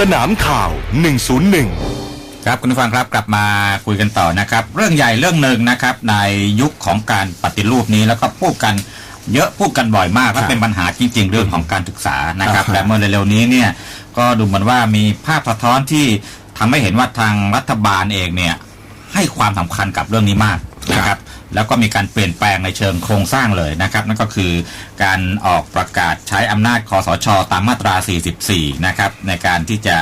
สนามข่าว 101ครับคุณผู้ฟังครับกลับมาคุยกันต่อนะครับ เรื่องใหญ่เรื่องหนึ่งนะครับ ในยุคของการปฏิรูปนี้แล้วก็พูดกันเยอะพูดกันบ่อยมากและเป็นปัญหาจริง ๆ เรื่องของการศึกษานะครับอ่าฮะแต่เมื่อเร็วๆนี้เนี่ยก็ดูเหมือนว่ามีภาพสะท้อนที่ทำให้เห็นว่าทางรัฐบาลเองเนี่ยให้ความสำคัญกับเรื่องนี้มากนะครับ แล้วก็มีการเปลี่ยนแปลงในเชิงโครงสร้างเลยนะครับ นั่นก็คือการออกประกาศใช้อำนาจคอสช ตามมาตรา 44 นะครับในการที่จะ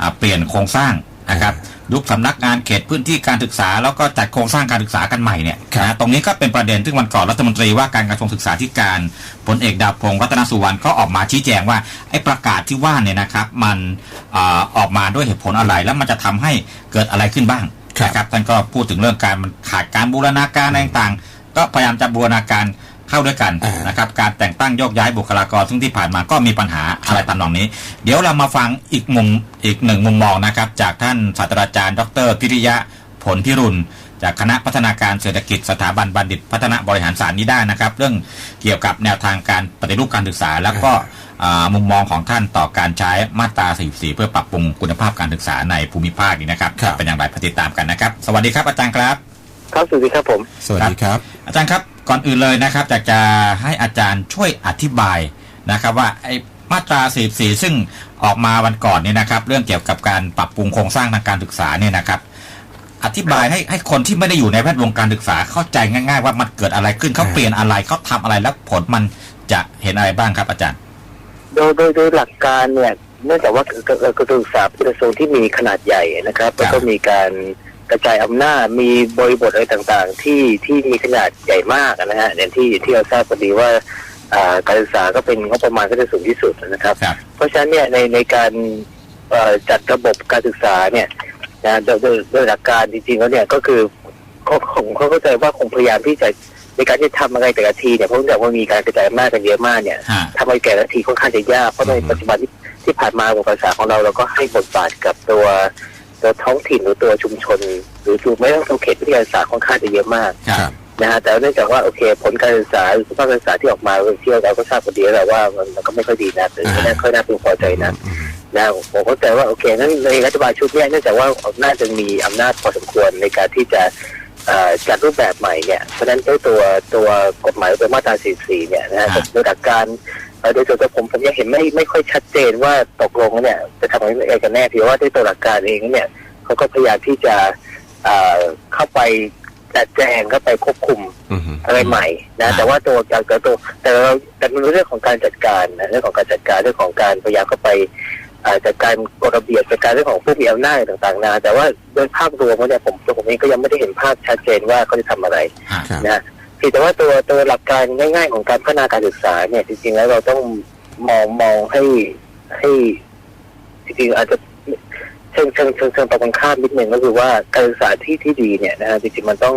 อ่าเปลี่ยนโครงสร้างนะครับยุบสำนักงานเขตพื้นที่การศึกษา แล้วก็จัดโครงสร้างการศึกษากันใหม่เนี่ยครับนะตรงนี้ก็เป็นประเด็นซึ่งวันก่อนรัฐมนตรีว่าการกระทรวงศึกษาธิการพลเอกดาบพงศ์รัตนสุวรรณก็ออกมาชี้แจงว่าไอ้ประกาศที่ว่าเนี่ยนะครับมันอาออกมาด้วยเหตุผลอะไรแล้วมันจะทำให้เกิดอะไรขึ้นบ้างครับ นะครับท่านก็พูดถึงเรื่องการมันขาดการบูรณาการอะไรต่างๆ ก็พยายามจะบูรณาการเข้าด้วยกันอ่านนะครับการแต่งตั้งโยกย้ายบุคลากรซึ่งที่ผ่านมาก็มีปัญหาอะไรตามนองนี้ เดี๋ยวเรามาฟังอีกมุมอีกหนึ่งมุมมองนะครับ จากท่านศาสตราจารย์ ดรพิริยะ ผลพิรุณจากคณะพัฒนาการเศรษฐกิจสถาบันบัณฑิต พัฒนาบริหารศาสตร์นี้ได้นะครับ เรื่องเกี่ยวกับแนวทางการปฏิรูปการศึกษา แล้วก็อ่ามุมมองของท่านต่อการใช้มาตรา 44 เพื่อปรับปรุงคุณภาพการศึกษาในภูมิภาคนี้นะครับครับเป็นอย่างไรไปติดตามกันนะครับ สวัสดีครับอาจารย์ครับ ครับสวัสดีครับผม สวัสดีครับ อาจารย์ครับก่อนอื่นเลยนะครับอยากจะให้อาจารย์ช่วยอธิบายนะครับว่าไอ้มาตรา 44 ซึ่งออกมาวันก่อนเนี่ยนะครับ เรื่องเกี่ยวกับการปรับปรุงโครงสร้างทางการศึกษาเนี่ยนะครับ อธิบายให้ให้คนที่ไม่ได้อยู่ในแวดวงการศึกษาเข้าใจง่าย ๆ ว่ามันเกิดอะไรขึ้นเขาอ่าเปลี่ยนอะไรเขาทำอะไรแล้วผลมันจะเห็นอะไรบ้างครับอาจารย์ โดยโดยโดยหลักการเนี่ยเนื่องจากว่ากระเอ่อกระทรวงศึกษาเป็นกระทรวงที่มีขนาดใหญ่นะครับแล้วก็มีการกระจายอำนาจมีบริบทอะไรต่างๆ ที่ที่มีขนาดใหญ่มากนะฮะอย่างที่ที่เราทราบพอดีว่าอ่าการศึกษาก็เป็นงบประมาณก็จะสูงที่สุดนะครับครับเพราะฉะนั้นเนี่ยในในการเอ่อจัดระบบการศึกษาเนี่ย นะโดยโดยโดยหลักการจริงๆแล้วเนี่ยก็คือเขาผมเขาเข้าใจว่าคงพยายามที่จะในการที่จะทำอะไรแต่ละทีเนี่ยเพราะเนื่องจากว่ามีการกระจายอำนาจกันเยอะมากเนี่ยฮะ ทำอะไรแต่ละทีค่อนข้างจะยากเพราะในอืมปัจจุบันที่ที่ผ่านมาของภาษาของเราเราก็ให้บทบาทกับตัวตัวท้องถิ่นหรือตัวชุมชน หรือตัวไม่ต้องตัวเขตวิทยาศาสตร์ค่อนข้างจะเยอะมาก ครับ นะฮะแต่เนื่องจากว่าโอเคผลการศึกษาหรือสภาพการศึกษาที่ออกมาที่เราก็ทราบพอดีแล้วว่ามันมันก็ไม่ค่อยดีนะหรือไม่ได้ค่อยน่าพึงพอใจนะอืม นะผมเข้าใจว่าโอเคงั้นในรัฐบาลชุดเนี้ยเนื่องจากว่าน่าจะมีอำนาจพอสมควรในการที่จะเอ่อจัดรูปแบบใหม่เนี่ยเพราะฉะนั้นด้วยตัวตัวกฎหมายตัวมาตรา 44 เนี่ยนะฮะอ่าโดยหลักการเอ่อโดยส่วนตัวผมผมยังเห็นไม่ไม่ค่อยชัดเจนว่าตกลงเนี่ยจะทำอะไรกันแน่เพียงว่าด้วยตัวหลักการเองเนี่ยเขาก็พยายามที่จะเอ่อเข้าไปจัดแจงเข้าไปควบคุมอืมอะไรใหม่นะอ่าแต่ว่าตัวการแต่ตัวแต่เราแต่มันเป็นเรื่องของการจัดการนะเรื่องของการจัดการเรื่องของการพยายามเข้าไป อ่าจัดการกฎระเบียบจัดการเรื่องของผู้มีอำนาจต่างๆนาแต่ว่าโดยภาพรวมแล้วเนี่ยผมตัวผมเองก็ยังไม่ได้เห็นภาพชัดเจนว่าเขาจะทำอะไรฮะครับนะเพียงแต่ว่าตัวตัวหลักการง่าย ๆ ของการพัฒนาการศึกษาเนี่ยจริงๆแล้วเราต้องมองมองให้ให้จริงๆอาจจะเชิงเชิงเชิงเชิงตรงกันข้ามนิดนึงก็คือว่าการศึกษาที่ที่ดีเนี่ยนะฮะจริงๆมันต้อง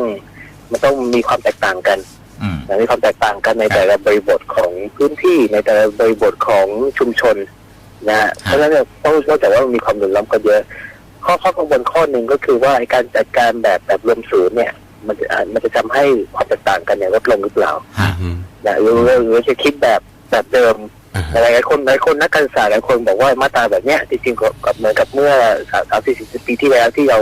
มันต้องมีความแตกต่างกันอืมนะมีความแตกต่างกันในแต่ละบริบทของพื้นที่ในแต่ละบริบทของชุมชน นะฮะเพราะฉะนั้นเนี่ยต้องนอกจากว่ามันมีความเหลื่อมล้ำกันเยอะ ข้อข้อกังวลข้อหนึ่งก็คือว่าไอ้การจัดการแบบแบบรวมศูนย์เนี่ย มันจะอ่ามันจะทำให้ความแตกต่างกันเนี่ยลดลงหรือเปล่าฮะอืมนะหรือหรือหรือจะคิดแบบแบบเดิมอ่าหลายๆคนหลายคนนักการศึกษาหลายคนบอกว่ามาตราแบบเนี้ยจริงๆก็กับเหมือนกับเมื่อสามสี่สิบปีที่แล้วที่เรา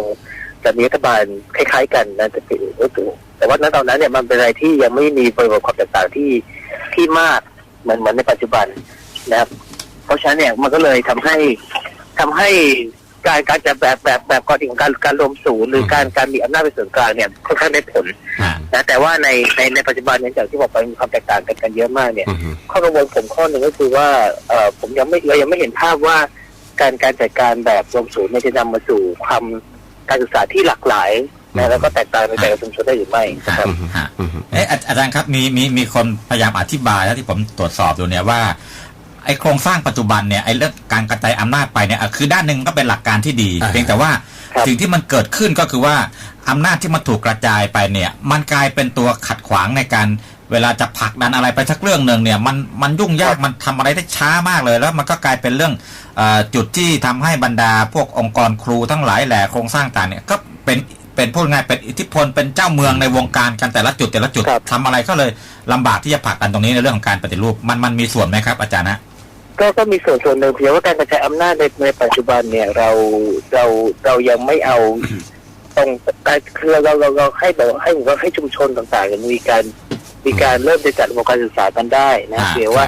จะมีรัฐบาลคล้าย ๆ กันนะจะเป็นรู้สึกแต่ว่าณตอนนั้นเนี่ยมันเป็นอะไรที่ยังไม่มีบริบทความแตกต่างที่ที่มากเหมือนเหมือนในปัจจุบันนะครับเพ ราะฉะนั้นเนี่ยมันก็เลยทำให้ทำให้การการจัดแบบแบบแบบกรณีของการการรวมศูนย์หรือการการมีอำนาจเป็นส่วนกลางเนี่ยค่อนข้างได้ผลฮะนะแต่ว่าในในในปัจจุบันเนี่ยอย่างที่บอกไปมีความแตกต่างกันกันเยอะมากเนี่ยอืมข้อกังวลผมข้อหนึ่งก็คือว่าเอ่อผมยังไม่เรายังไม่เห็นภาพว่า การการจัดการแบบรวมศูนย์เนี่ยจะนำมาสู่ความการศึกษาที่หลากหลายนะแล้วก็แตกต่างในแต่ละชุมชนได้หรือไม่ฮะนะครับฮะอืมเอ๊ะอาอาจารย์ครับมีมีมีคนพยายามอธิบายแล้วที่ผมตรวจสอบดูเนี่ยว่า ไอ้โครงสร้างปัจจุบันเนี่ยไอ้เรื่องการกระจายอำนาจไปเนี่ยอะคือด้านหนึ่งก็เป็นหลักการที่ดีอ่าเพียงแต่ว่าครับสิ่งที่มันเกิดขึ้นก็คือว่าอำนาจที่มันถูกกระจายไปเนี่ย มันกลายเป็นตัวขัดขวางในการเวลาจะผลักดันอะไรไปสักเรื่องหนึ่งเนี่ยมันมันยุ่งยากมันทำอะไรได้ช้ามากเลย แล้วมันก็กลายเป็นเรื่องเออจุดที่ทำให้บรรดาพวกองค์กรครูทั้งหลายแหล่โครงสร้างต่างเนี่ยก็เป็นเป็นพูดง่ายเป็นอิทธิพลเป็นเจ้าเมืองในวงการกันแต่ละจุดแต่ละจุดครับทำอะไรก็เลยลำบากที่จะผลักดันตรงนี้ในเรื่องของการปฏิรูปมันมันมีส่วนไหมครับอาจารย์นะ ก็ก็มีส่วนส่วนหนึ่งเพียงว่าการกระจายอำนาจในในปัจจุบันเนี่ยเราเราเรายังไม่เอาตรงการคือเราเราเราให้แบบให้ผมว่าให้ชุมชนต่างๆเนี่ยมีการมีการเริ่มจะจัดระบบการศึกษากันได้นะอ่าเพียงว่า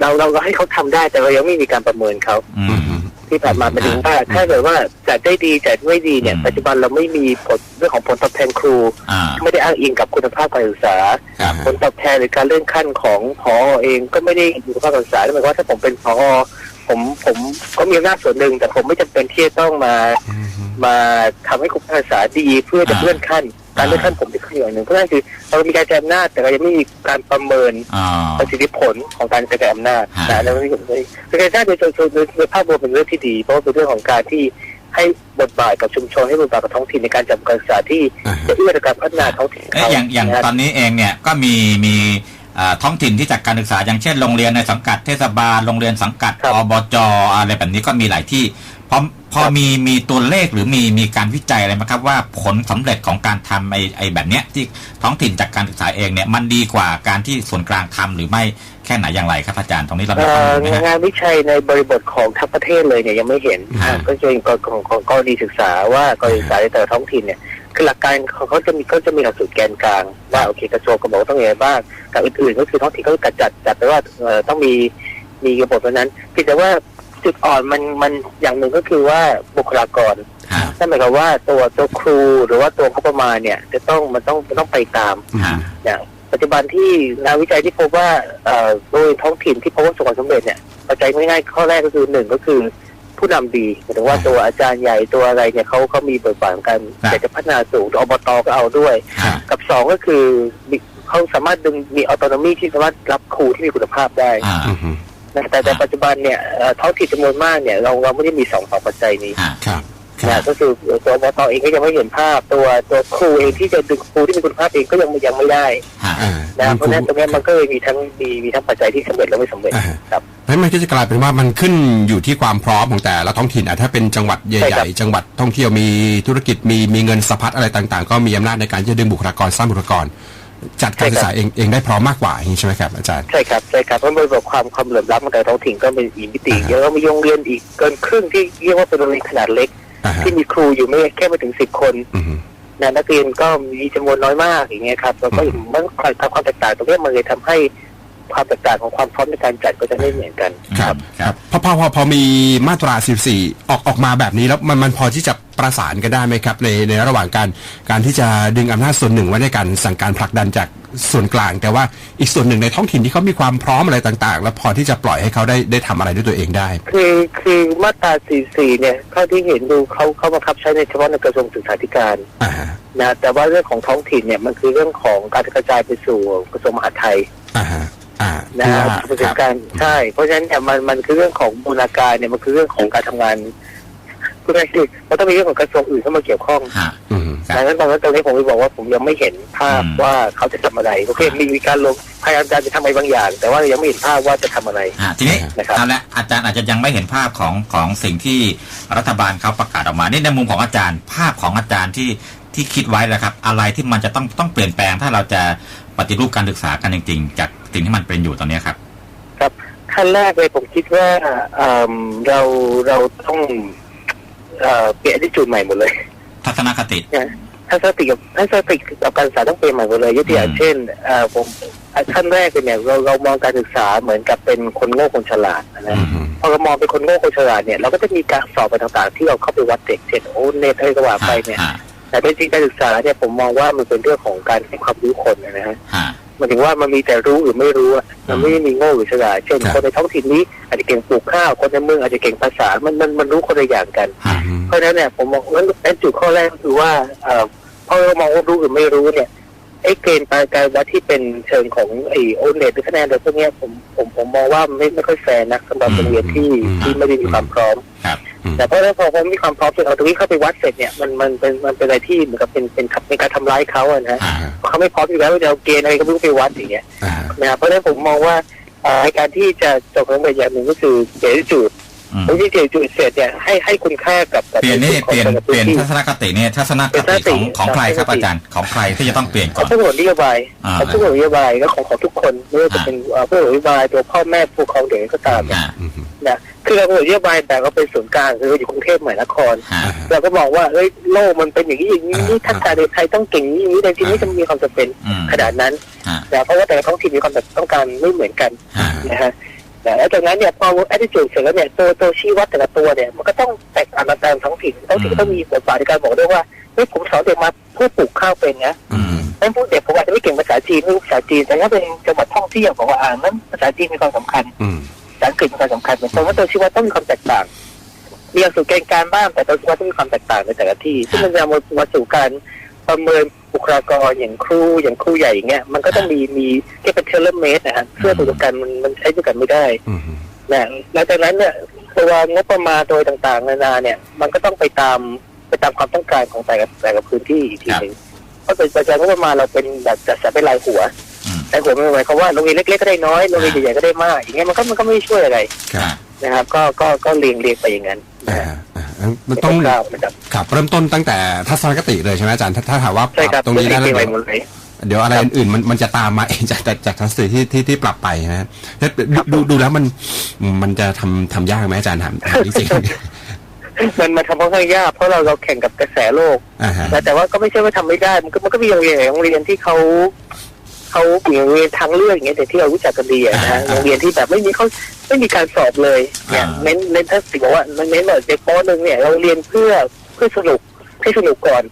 เราเราก็ให้เขาทำได้แต่เรายังไม่มีการประเมินเขาอือืมม ที่ผ่านมาหมายถึงว่าถ้าเกิดว่าจัดได้ดีจัดไม่ดีเนี่ยอืมปัจจุบันเราไม่มีผลเรื่องของผลตอบแทนครูอ่าไม่ได้อ้างอิงกับคุณภาพการศึกษาครับผลตอบแทนหรือการเลื่อนขั้นของพอเองก็ไม่ได้อยู่กับภาคการศึกษานั่นหมายความว่าถ้าผมเป็นพอผมผมก็มีอำนาจส่วนหนึ่งแต่ผมไม่จำเป็นที่จะต้องมา มาทำให้คุณภาคการศึกษาดีเพื่อจะอ่าเลื่อนขั้น การเลื่อนขั้นผมเป็นขั้นอย่างหนึ่งเพราะฉะนั้นคือเรามีการกระจายอำนาจแต่เรายังไม่มีการประเมินอ่าประสิทธิผลของการกระจายอำนาจฮะนะแล้วนี่ผมเลยคือการกระจายโดยโดยโดยโดยโดยภาพรวมเป็นเรื่องที่ดี เพราะว่าเป็นเรื่องของการที่ให้บทบาทกับชุมชนให้บทบาทกับท้องถิ่นในการจัดการศึกษาที่อ่าฮะจะเอื้อต่อการพัฒนาท้องถิ่นเอ๊ะเขาอย่างอย่างนะตอนนี้เองเนี่ยก็มีมีเอ่อท้องถิ่นที่จัดการศึกษาอย่างเช่นโรงเรียนในสังกัดเทศบาลโรงเรียนสังกัดครับอบจอะไรแบบนี้ก็มีหลายที่ พอพอครับมีมีตัวเลขหรือมีมีการวิจัยอะไรไหมครับว่าผลสำเร็จของการทำไอ้ไอ้แบบเนี้ยที่ท้องถิ่นจากการศึกษาเองเนี่ยมันดีกว่าการที่ส่วนกลางทำหรือไม่แค่ไหนอย่างไรครับอาจารย์ตรงนี้เรามีเอ่ข้ออมูลไหมฮะงานวิจัยในบริบทของทั้งประเทศเลยเนี่ยยังไม่เห็นฮะก็จะเป็นกรของของกรณีศึกษาว่ากรณีศึกษาในแต่ละท้องถิ่นเนี่ยคือหลักการของเขาจะมีก็จะมีหลักสูตรแกนกลางว่าโอเคกระทรวงก็บอกว่าต้องอย่างไรบ้างแต่อื่นๆก็คือท้องถิ่นก็จัดจัดจัดไปว่าเอ่อต้องมีมีระบบนั้นเพียงแต่ว่า จุดอ่อนมันมันอย่างหนึ่งก็คือว่าบุคลากรฮะนั่นหมายความว่าตัวตัวครูหรือว่าตัวงบประมาณเนี่ย จะต้องมันต้องมันต้องไปตามฮะอย่างปัจจุบันที่งานวิจัยที่พบว่าเอ่อโดยท้องถิ่นที่พบว่าประสบความสำเร็จเนี่ยปัจจัยง่ายๆข้อแรกก็คือหนึ่งก็คือผู้นำดีหมายถึงว่าตัวอาจารย์ใหญ่ตัวอะไรเนี่ยเขาเขามีบทบาทของการครับอยากจะพัฒนาสูงตัวอบตก็เอาด้วยฮะกับสองก็คือมีเขาสามารถดึงมีออโตนมีที่สามารถรับครูที่มีคุณภาพได้อ่าอืม นะแต่แต่ปัจจุบันเนี่ยเอ่อท้องถิ่นจำนวนมากเนี่ยเราเราไม่ได้มีสองสองปัจจัยนี้ฮะครับครันะบก็คือตัวอบตเองก็ยังไม่เห็นภาพ ตัวตัวครูเองที่จะดึงครูที่มีคุณภาพเองก็ยังยังไม่ได้ฮะอ่านะเพราะฉะนั้นตรงเนี้ยมันก็เลยมีทั้งมีมีทั้งปัจจัยที่สำเร็จและไม่สำเร็จอ่าครับนั้นมันก็จะกลายเป็นว่ามันขึ้นอยู่ที่ความพร้อมของแต่ละท้องถิ่นอะถ้าเป็นจังหวัดใใช่หครัญ่บๆจังหวัดท่องเที่ยวมีธุรกิจมีมีเงินสะพัดอะไรต่าง ๆ ก็มีอำนาจในการที่จะดึงบุคลากรสร้างบุคลากร จัดการศึกษาเองเองได้พร้อมมากกว่าอย่างนี้ใช่ไหมครับอาจารย์ ใช่ครับใช่ครับเพราะบริบทความความเหลื่อมล้ำของแต่ละท้องถิ่นก็เป็นอีกมิติอ่าฮะเยอะมีโรงเรียนอีกเกินครึ่งที่เรียกว่าเป็นโรงเรียนขนาดเล็กอ่าฮะที่มีครูอยู่ไม่แค่ไม่ถึงสิบคนอืมนะนักเรียนก็มีจำนวนน้อยมากอย่างเงี้ยครับแล้วก็อืมมันความความแตกต่างตรงเนี้ยมันเลยทำให้ ความแตกต่างของความพร้อมในการจัดก็จะไม่เหมือนกัน ครับครับพอพอพอพอมีมาตรา 14 ออกออกมาแบบนี้แล้วมันมันพอที่จะประสานกันได้ไหมครับในในระหว่างการการที่จะดึงอำนาจส่วนหนึ่งไว้ในการสั่งการผลักดันจากส่วนกลาง แต่ว่าอีกส่วนหนึ่งในท้องถิ่นที่เขามีความพร้อมอะไรต่าง ๆ แล้วพอที่จะปล่อยให้เขาได้ได้ทำอะไรด้วยตัวเองได้ คือคือมาตรา 44 เนี่ยเท่าที่เห็นดูเขาเขาบังคับใช้ในเฉพาะในกระทรวงศึกษาธิการอ่าฮะนะแต่ว่าเรื่องของท้องถิ่นเนี่ยมันคือเรื่องของการกระจายไปสู่กระทรวงมหาดไทย อ่าฮะอ่า นะที่ฮะว่าผู้คจัรัดบการใช่ เพราะฉะนั้นเนี่ยมันมันคือเรื่องของบูรณาการเนี่ยมันคือเรื่องของการทำงานพูดง่ายๆคือมันต้องมีเรื่องของกระทรวงอื่นเข้ามาเกี่ยวข้องฮะอืมครับดังนั้นตรงนั้นตรงนี้ผมจะบอกว่าผมยังไม่เห็นภาพอืมว่าเขาจะทำอะไรโอเคมีมีการลงพยายามจะทำอะไรบางอย่าง แต่ว่ายังไม่เห็นภาพว่าจะทำอะไรอ่าทีนี้นะครับเอาละอาจารย์อาจจะยังไม่เห็นภาพของของสิ่งที่รัฐบาลเขาประกาศออกมานี่ในมุมของอาจารย์ ภาพของอาจารย์ที่ที่คิดไว้นะครับ อะไรที่มันจะต้องต้องเปลี่ยนแปลงถ้าเราจะปฏิรูปการศึกษากันจริงๆจาก สิ่งที่มันเป็นอยู่ตอนนี้ครับขั้นแรกเลยผมคิดว่าเอิ่มเราเราต้องเอ่อเปลี่ยนที่จุดใหม่หมดเลย ทัศนคติถ้าสติกับถ้าสติกับการศึกษาต้องเปลี่ยนใหม่หมดเลยยกตัวอย่างอืมเช่นเอ่อผมอะขั้นแรกเลยเนี่ยเราเรามองการศึกษาเหมือนกับเป็นคนโง่คนฉลาดนะอืมพอเรามองเป็นคนโง่คนฉลาดเนี่ยเราก็จะมีการสอบไปต่างๆ ที่เราเข้าไปวัดเด็กเช่นโอ้เนทอะไรก็ว่าไปเนี่ยฮะแต่จริงๆการศึกษาเนี่ยผมมองว่ามันเป็นเรื่องของการให้ความรู้คนนะฮะฮะห มันถึงว่ามันมีแต่รู้หรือไม่รู้อะมันไม่ได้มีโง่หรือฉลาดเช่นครับคนในท้องถิ่นนี้อาจจะเก่งปลูกข้าวคนในเมืองอาจจะเก่งภาษามันมันมันรู้คนละอย่างกันฮะอืมเพราะฉะนั้นเนี่ยผมมองว่านั่นจุดข้อแรกก็คือว่าเอ่อพอเรามองว่ารู้หรือไม่รู้เนี่ยไอ้เกณฑ์การการวัดที่เป็นเชิงของไอ้โอเน็ตหรือคะแนนอะไรพวกเนี้ยผมผมผมมองว่าไม่ไม่ค่อยแฟร์นะสำหรับโรงเรียนที่อืมที่ไม่ได้มีความพร้อมครับ แต่เพราะฉะนั้นพอผมมีความพร้อมจนเอาตรงนี้เข้าไปวัดเสร็จเนี่ยมันมันเป็นมันเป็นอะไรที่เหมือนกับเป็นเป็นเป็นการทำร้ายเขาอะนะฮะฮะเพราะเขาไม่พร้อมอยู่แล้วจะเอาเกณฑ์อะไรก็ไม่รู้ไปวัดอย่างเงี้ยอ่านะครับเพราะฉะนั้นผมมองว่าเอ่อการที่จะจบของเรียนอย่างหนึ่งก็คือเสียจุดอืม วิธีเปลี่ยนจุดเสร็จเนี่ยให้ให้คุณค่ากับกับเปลี่ยนนี่ของเปลี่ยนแต่ะเปลี่ยนพื้ที่ทัศนคติเนี่ยทัศนคติของของใครครับอาจารย์ของใครที่จะต้องเปลี่ยนก่อเขานผู้กำหนดนโยบายอ่าเขาผู้กำหนดนโยบายก็ของของทุกคนไม่ว่าจะเป็นเอ่อผู้กำหนดนโยบายตัวพ่อแม่ผู้ปกครองเด็กก็ตามอ่าอืมนะคือเรากำหนดนโยบายแต่ก็เป็นศูนย์กลางคืออยู่กรุงเทพมหานครฮะเราก็บอกว่าเอ้ยโลกมันเป็นอย่างนี้อย่างนี้นี่ทักษะเด็กไทยต้องเก่งอย่างนี้แต่จริงๆไม่จำมีความจำเป็นอืมขนาดนั้นฮะนะเพราะว่าแต่ละท้องถิ่นมีความต้องการไม่เหมือนกันฮะนะฮะ นะแล้วจากนั้นเนี่ยพอ attitude เสร็จแล้วเนี่ยตัวตัวชี้วัดแต่ละตัวเนี่ยมันก็ต้องแตกต่างกันตามท้องถิ่นท้องถิ่นก็ต้องมีบทบาทในการบอกด้วยว่าเฮ้ยผมสอนเด็กมาเพื่อปลูกข้าวเป็นนะอืมนั่นพูดเด็กผมอาจจะไม่เก่งภาษาจีนไม่รู้ภาษาจีนแต่ถ้าเป็นจังหวัดท่องเที่ยวบอกว่าอ่านั้นภาษาจีนมีความสำคัญอืมภาษาอังกฤษมีความสำคัญเป็นต้นว่าตัวชี้วัดต้องมีความแตกต่างมีหลักสูตรเกณฑ์การบ้างแต่ตัวชี้วัดต้องมีความแตกต่างในแต่ละที่ ซึ่งมันจะมามาสู่การ ประเมินบุคลากรอย่างครูอย่างครูใหญ่อย่างเงี้ยมันก็ต้องมีมีที่เป็นเทเลเมตนะฮะเพื่อตัวเดียวกันมันมันใช้ด้วยกันไม่ได้อืมนะหลังจากนั้นเนี่ยตัวงบประมาณโดยต่างๆ นานาเนี่ย มันก็ต้องไปตามไปตามความต้องการของแต่ละแต่ละพื้นที่อีกทีหนึ่งเพราะโดยปัจจัยงบประมาณเราเป็นแบบจัดสรรเป็นรายหัวอืมรายหัวไม่หมายความว่าโรงเรียนเล็กๆก็ได้น้อยโรงเรียนใหญ่ๆก็ได้มากอย่างเงี้ยมันก็มันก็ไม่ช่วยอะไรครับนะครับ ก็ก็ก็เรียงเรียงไปอย่างนั้นนะอ่าฮะอ่า มันต้องคร่าวๆนะครับ ครับเริ่มต้นตั้งแต่ทัศนคติเลยใช่ไหมอาจารย์ถ้าถ้าถามว่าปใช่ครัรับบตรงนี้ได้เรีแล้ยงวไปหมดเลย เดี๋ยวอะไรอื่นๆมันมันจะตามมาเองจากจากจากทัศนคติที่ที่ที่ปรับไปนะฮะแล้วดูดูดูแล้วมันมันจะทำทำยากไหมอาจารย์ถามถามจริงมันมาทำค่อนข้างยากเพราะเราเราแข่งกับกระแสโลก ๆ อ่าฮะ แต่แต่ว่าก็ไม่ใช่ว่าทำไม่ได้ มันก็มันก็มีโรงเรียนหลายโรงเรียนที่เขา เขามีโรงเรียนทางเลือกอย่างเงี้ยแต่ที่เรารู้จักกันดีอะนะฮะโรงเรียนที่แบบไม่มีเขาไม่มีการสอบเลยเนี่ยเน้นเน้นถ้าสิบอกว่ามันเน้นแบบเด็กปหนึ่งเนี่ยเราเรียนเพื่อเพื่อสนุกให้สนุกก่อน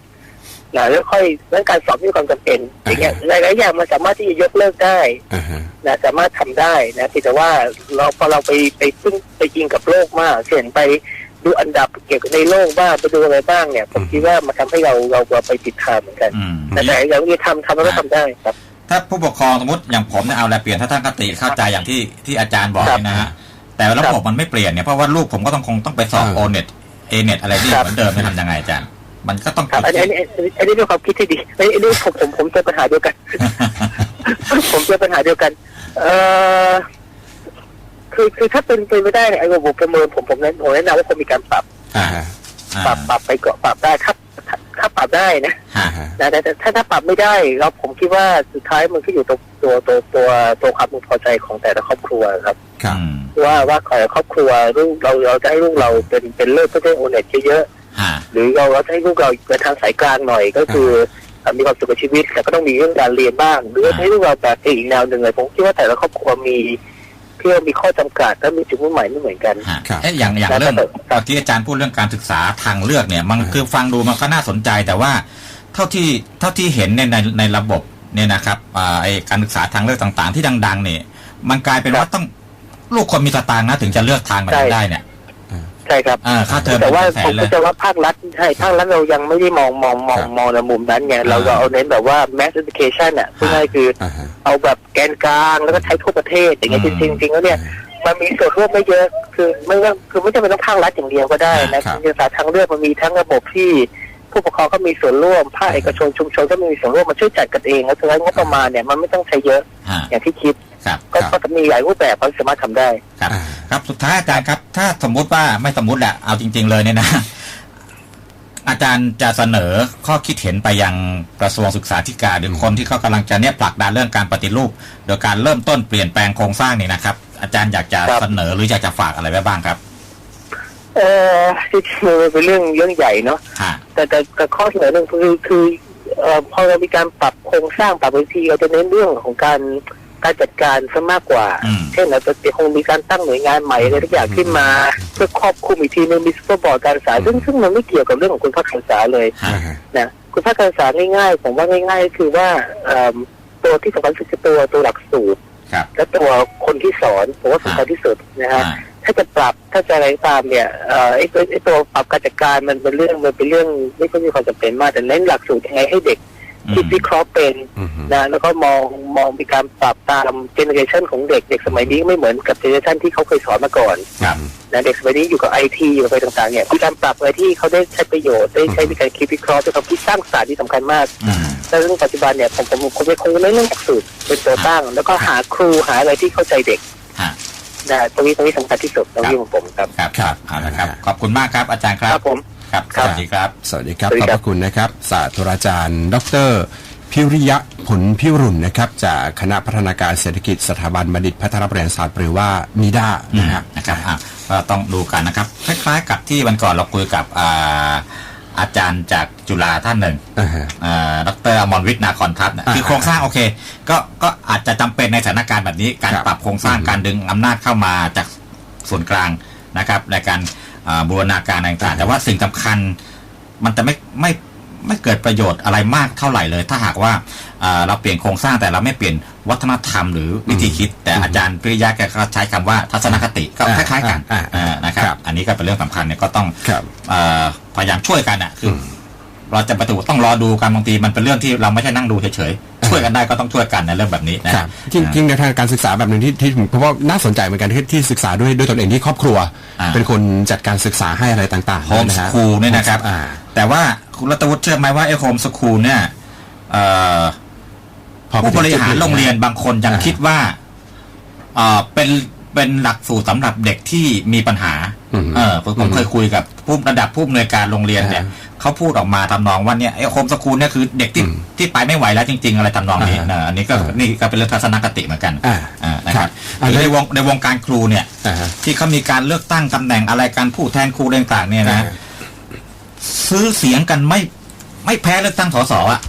นะแล้วค่อยเรื่องการสอบมีความจำเป็นอย่างเงี้ยหลายๆอย่างมันสามารถที่จะยกเลิกได้ อ่าฮะ นะสามารถทำได้นะเพียงแต่ว่าเราพอเราไปไปพึ่งไปยิงกับโลกมากเช่นไปดูอันดับเกี่ยวกับในโลกบ้างไปดูอะไรบ้างเนี่ยผมคิดว่ามันทำให้เราเราเราไปติดทางเหมือนกันอืม แต่แต่อย่างนี้ทำทำแล้วก็ทำได้ครับ ถ้าผู้ปกครองสมมติอย่างผมเนี่ยเอาอะไรเปลี่ยนทัศนคติเข้าใจอย่างที่ที่อาจารย์บอกครับเนี่ยนะฮะแต่ระบบมันไม่เปลี่ยนเนี่ยเพราะว่าลูกผมก็ต้องคงต้องไปสอบโอเน็ตเอเน็ตอะไรนี่ครับเหมือนเดิมจะทำยังไงอาจารย์มันก็ต้องครับอันนี้อันนี้อันนี้อันนี้เป็นความคิดที่ดีอันนี้อันนี้ผมผมผมเจอปัญหาเดียวกัน ผมเจอปัญหาเดียวกัน เอ่อคือคือถ้าเป็นไปไม่ได้เนี่ยไอ้ระบบประเมินผมผมแนะผมแนะนำว่าควรมีการปรับอ่าฮะปรับปรับไปเกาะปรับได้ถ้าถ้า ถ้าปรับได้นะฮะอ่าฮะนะแต่แต่ถ้าถ้าปรับไม่ได้เราผมคิดว่าสุดท้ายมันก็อยู่ตัวตัวตัวตัวตัวความพึงพอใจของแต่ละครอบครัวครับครับอืมว่าว่าขอให้ครอบครัวลูกเราเราจะให้ลูกเราเป็นเป็นเลิศเพื่อได้โอเน็ตเยอะฮะๆหรือเราเราจะให้ลูกเราไปทางสายกลางหน่อยก็คือเอ่อมีความสุขกับชีวิตแต่ก็ต้องมีเรื่องการเรียนบ้าง หรือว่าให้ลูกเราแบบอีกแนวหนึ่งเลยผมคิดว่าแต่ละครอบครัวมี เพื่อมีข้อจำกัดและมีจุดมุ่งหมายไม่เหมือนกันฮะครับเอ๊ะอย่างอย่างแล้วเรื่องแต่เมื่อกี้อาจารย์พูดเรื่องการศึกษาทางเลือกเนี่ย มันคือฟังดูมันก็น่าสนใจแต่ว่าเท่าที่เท่าที่เห็นในในในระบบเนี่ยนะครับอ่าไอการศึกษาทางเลือกต่าง ๆ ที่ดัง ๆ เนี่ย มันกลายเป็นว่าต้องลูกคนมีสตางค์นะถึงจะเลือกทางแบบนี้ได้เนี่ยใช่ครับอ่าค่าเทอมแต่ว่าเป็นแสผนมเลก็ยจะว่าภาครัฐใช่ภาครัฐเรายังไม่ได้มองมองมองครับมองในมุมนั้นไงเราอ่าเราเอาเน้นแบบว่า mass education อะพูดง่ายคืออ่าฮะเอาแบบแกนกลางแล้วก็ใช้ทั่วประเทศอย่างเงี้ยอืจมริงๆจริงๆแล้วเนี่ยมันมีส่วนร่วมไม่เยอะคือไม่ว่าคือไม่จำเป็นต้องภาครัฐอย่างเดียวก็ได้นะครับการศึกษาทางเลือกมันมีทั้งระบบที่ผู้ปกครองก็มีส่วนร่วม ภาคเอกชนชุมชนก็มีส่วนร่วมมาช่วยจัดกันเองแล้วฉะนั้นงบประมาณเนี่ยมันไม่ต้องใช้เยอะฮะอย่างที่คิดครับก็ครับก็จะมีหลายรูปแบบเขาสามารถทำได้ ครับอ่าครับ สุดท้ายอาจารย์ครับ ถ้าสมมุติว่าไม่สมมุติแหละเอาจริง ๆ เลยเนี่ยนะ อาจารย์จะเสนอข้อคิดเห็นไปยังกระทรวงศึกษาธิการหรือคนที่เขากำลังจะเนี่ยผลักดันเรื่องการปฏิรูป โดยการเริ่มต้นเปลี่ยนแปลงโครงสร้างนี่นะครับ อาจารย์อยากจะครับเสนอหรืออยากจะฝากอะไรไว้บ้างครับเออจริงๆมันเป็นเรื่องเรื่องใหญ่เนาะฮะแต่แต่แต่ข้อเสนอหนึ่งคือคือเอ่อพอเรามีการปรับโครงสร้างปรับวิธีเราจะเน้นเรื่องของการ การจัดการซะมากกว่าอืมเช่นเราจะคงมีการตั้งหน่วยงานใหม่อะไรทุกอย่างขึ้นมา เพื่อครอบคลุมอีกทีนึงมีซุปเปอร์บอร์ดการศึกษาซึ่งซึ่งมันไม่เกี่ยวกับเรื่องของคุณภาคการศึกษาเลยฮะอ่าฮะนะคุณภาคการศึกษาง่ายๆ ผมว่าง่ายๆก็คือว่าเอิ่มตัวที่สำคัญที่สุดคือตัวตัวหลักสูตรครับและตัวคนที่สอนผมว่าสำคัญที่สุดนะฮะอ่าถ้าจะปรับถ้าจะอะไรก็ตามเนี่ยเอ่อไอ้ตัวไอ้ตัวปรับการจัดการมันเป็นเรื่องมันเป็นเรื่องไม่ค่อยมีความจำเป็นมากแต่เน้นหลักสูตรยังไงให้เด็กอื คิดมวิเคราะห์เป็นอืมนะแล้วก็มองมองมีการปรับตามเจเนอเรชันของเด็กเด็กสมัยนี้ไม่เหมือนกับเจเนอเรชันที่เขาเคยสอนมาก่อนครับนะเด็กสมัยนี้อยู่กับไอทีอยู่กับอะไรต่างๆเนี่ยมีการปรับอะไรที่เขาได้ใช้ประโยชน์ได้ใช้ในการคิดวิเคราะห์ด้วยความคิดสร้างสรรค์ที่สำคัญมากอืมแต่เรื่องปัจจุบันเนี่ยผมผมผมจะคงเน้นเรื่องหลักสูตรเป็นตัวตั้ง แล้วก็หาครูหาอะไรที่เข้าใจเด็กฮะได้ตรงนี้ตรงนี้สำคัญที่สุดตรงนี้ของผมครับครับครับเอาละครับขอบคุณมากครับอาจารย์คครัรับบผม ครับครัสบวัสดีครับสวัสดีครับ สวัสดีขอบคพรับระคุณนะครับ ศาสตราจารย์ ดร พิริยะผลพิรุณนะครับ จากคณะพัฒนาการเศรษฐกิจสถาบันบัณฑิตพัฒนาบริหารศาสตร์หรือว่ามีด้านะนะคครัรับบนะครับอะก็ต้องดูกันนะครับ คล้ายๆกับที่วันก่อนเราคุยกับอ่าอาจารย์จากจุฬาท่านหนึ่งอ่าฮะอ่าดรอมรวิทย์นาคอนทัพย์นะอ่าคือโครงสร้างโอเค ก็ก็อาจจะจำเป็นในสถานการณ์แบบนี้ การครับปรับโครงสร้างการดึงอำนาจเข้ามาจากส่วนกลางนะครับในการอ่า บูรณาการต่างๆ แต่ว่าสิ่งสำคัญมันจะไม่ไม่ไม่เกิดประโยชน์อะไรมากเท่าไหร่เลย ถ้าหากว่าอ่าเราเปลี่ยนโครงสร้างแต่เราไม่เปลี่ยนวัฒนธรรมหรือวิธีคิด แต่อาจารย์ปริยะแกก็ใช้คำว่าทัศนคติก็คล้ายๆกันอ่าอ่าอ่านะครับครับ อันนี้ก็เป็นเรื่องสำคัญเนี่ยก็ต้องครับเอ่อพยายามช่วยกันอะคืออเราจะปฏิบัติต้องรอดูกันบางทีมันเป็นเรื่องที่เราไม่ใช่นั่งดูเฉยๆ ช่วยกันได้ก็ต้องช่วยกันในเรื่องแบบนี้นะครับจริงจริงในทางการศึกษาแบบหนึ่งที่ที่ผมเพราะว่าน่าสนใจเหมือนกันที่ที่ศึกษาด้วยด้วยตนเองที่ครอบครัวอ่าเป็นคนจัดการศึกษาให้อะไรต่างๆโฮมนะสฮะคูลเนี่ยนะครับอ่าแต่ว่าคุณรัตวุฒิเชื่อไหมว่าไอ้โฮมสคูลเนี่ยเอ่อพอไปผู้บริหารถึจุดโรงเรียนบางคนยังอ่าคิดว่าเอ่อเป็นเป็นหลักสูตรสำหรับเด็กที่มีปัญหาอืม เออผมผมเคยคุยกับผู้ระดับผู้อำนวยการโรงเรียนเนี่ยอ่าเขาพูดออกมาทำนองว่าเนี่ยไอ้โฮมสคูลเนี่ยคือเด็กที่อืมที่ไปไม่ไหวแล้วจริง ๆ อะไรทำนองนี้อ่านะอันนี้ก็อ่านี่นี่ก็เป็นเรื่องทัศนคติเหมือนกันอ่าอ่านะครับครับหรือในวงในวงการครูเนี่ยอ่าฮะที่เขามีการเลือกตั้งตำแหน่งอะไรการผู้แทนครูต่างๆเนี่ยนะอ่าซื้อเสียงกันไม่ไม่แพ้เลือกตั้งสสอะ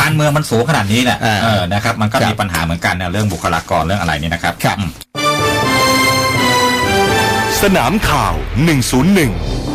การเมืองมันสูงขนาดนี้แหละอ่าเออนะครับ มันก็ครับมีปัญหาเหมือนกันในเรื่องบุคลากรเรื่องอะไรนี่นะครับครับอืม สนามข่าว 101